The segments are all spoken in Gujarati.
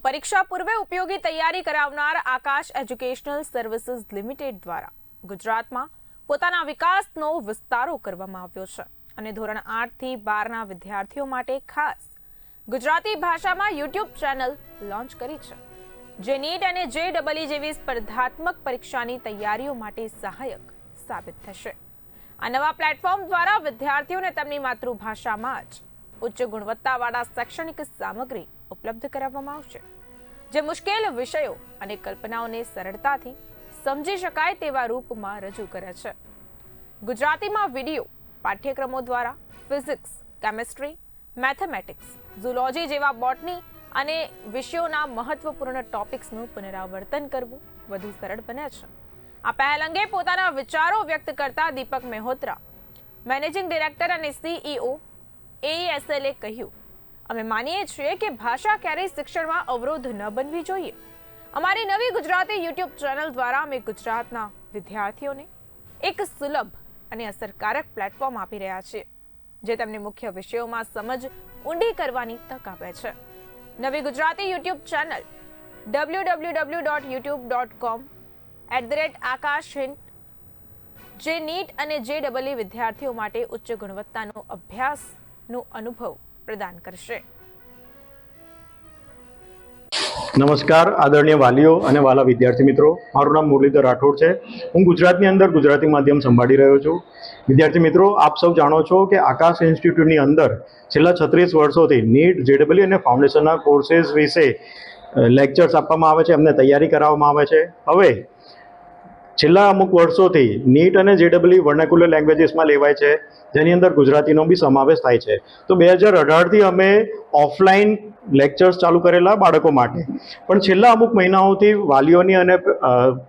પરીક્ષા પૂર્વે ઉપયોગી તૈયારી કરાવનાર આકાશ એજ્યુકેશનલ સર્વિસીસ લિમિટેડ દ્વારા ગુજરાતમાં પોતાના વિકાસનો વિસ્તારો કરવામાં આવ્યો છે અને ધોરણ આઠથી બારના વિદ્યાર્થીઓ માટે ખાસ ગુજરાતી ભાષામાં યુટ્યુબ ચેનલ લોન્ચ કરી છે. જે નીટ અને જે ડબલઈ જેવી સ્પર્ધાત્મક પરીક્ષાની તૈયારીઓ માટે સહાયક સાબિત થશે. આ નવા પ્લેટફોર્મ દ્વારા વિદ્યાર્થીઓને તેમની માતૃભાષામાં જ ઉચ્ચ ગુણવત્તાવાળા શૈક્ષણિક સામગ્રી ઉપલબ્ધ કરાવવામાં આવશે. જે મુશ્કેલ વિષયો અને કલ્પનાઓને સરળતાથી સમજી શકાય તેવા રૂપમાં રજૂ કરે છે. ગુજરાતીમાં વીડિયો, પાઠ્યક્રમો દ્વારા ફિઝિક્સ, કેમિસ્ટ્રી, મેથેમેટિક્સ, ઝૂલોજી જેવા બોટની અને વિષયોના મહત્વપૂર્ણ ટોપિક્સનું પુનરાવર્તન કરવું વધુ સરળ બને છે. આ પહેલ અંગે પોતાના વિચારો વ્યક્ત કરતા દીપક મેહોત્રા, મેનેજિંગ ડિરેક્ટર અને સીઈઓ એએસએલએ કહ્યું અમે માનીએ છીએ કે ભાષા ક્યારેય શિક્ષણમાં અવરોધ ન બનવી જોઈએ. અમારી નવી ગુજરાતી યુટ્યુબ ચેનલ દ્વારા અમે ગુજરાતના વિદ્યાર્થીઓને એક સુલભ અને અસરકારક પ્લેટફોર્મ આપી રહ્યા છીએ, જે તેમને મુખ્ય વિષયોમાં સમજ ઊંડી કરવાની તક આપે છે. નવી Gujarati YouTube channel W W W dot YouTube dot com at the rate Akash hint J NEET અને જે ડબલઈ વિદ્યાર્થીઓ માટે ઉચ્ચ ગુણવત્તાનો અભ્યાસનો અનુભવ પ્રદાન કરશે. નમસ્કાર, આદરણીય વાલીઓ અને વાલા વિદ્યાર્થી મિત્રો. મારું નામ મુરલીધર રાઠોડ છે. હું ગુજરાતની અંદર ગુજરાતી માધ્યમ સંભાળી રહ્યો છું. વિદ્યાર્થી મિત્રો, આપ સૌ જાણો છો કે આકાશ ઇન્સ્ટિટ્યૂટની અંદર છેલ્લા છત્રીસ વર્ષોથી નીટ જેડબલી અને ફાઉન્ડેશનના કોર્सेस વિશે લેક્ચર્સ આપવામાં આવે છે, એમને તૈયારી કરાવવામાં આવે છે. હવે છેલ્લા અમુક વર્ષોથી નીટ અને જેડબલી વર્નાક્યુલર લેંગ્વેજીસમાં લેવાય છે, જેની અંદર ગુજરાતીનો બી સમાવેશ થાય છે. તો બે હજાર અઢારથી અમે ઓફલાઈન લેક્ચર્સ ચાલુ કરેલા બાળકો માટે. પણ છેલ્લા અમુક મહિનાઓથી વાલીઓની અને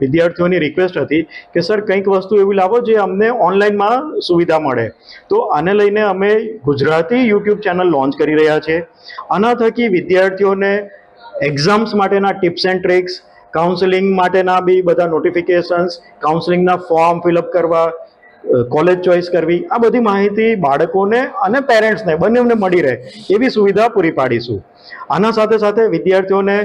વિદ્યાર્થીઓની રિક્વેસ્ટ હતી કે, સર, કંઈક વસ્તુ એવી લાવો જે અમને ઓનલાઈનમાં સુવિધા મળે. તો આને લઈને અમે ગુજરાતી યુટ્યુબ ચેનલ લોન્ચ કરી રહ્યા છીએ આના થકી વિદ્યાર્થીઓને એક્ઝામ્સ માટેના ટિપ્સ એન્ડ ટ્રિક્સ કાઉન્સેલિંગ માટેના બી બધા નોટિફિકેશન્સ કાઉન્સેલિંગના ફોર્મ ફિલઅપ કરવા કોલેજ ચોઇસ કરવી, આ બધી માહિતી બાળકોને અને પેરેન્ટ્સને બંનેને મળી રહે એવી સુવિધા પૂરી પાડીશું. આના સાથે સાથે વિદ્યાર્થીઓને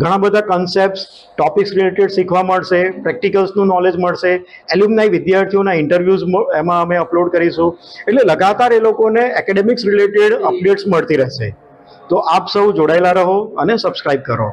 ઘણા બધા કન્સેપ્ટ્સ ટોપિક્સ રિલેટેડ શીખવા મળશે પ્રેક્ટિકલ્સનું નોલેજ મળશે એલ્યુમનાઈ વિદ્યાર્થીઓના ઇન્ટરવ્યૂઝ એમાં અમે અપલોડ કરીશું. એટલે લગાતાર એ લોકોને એકેડેમિક્સ રિલેટેડ અપડેટ્સ મળતી રહેશે. તો આપ સૌ જોડાયેલા રહો અને સબસ્ક્રાઈબ કરો.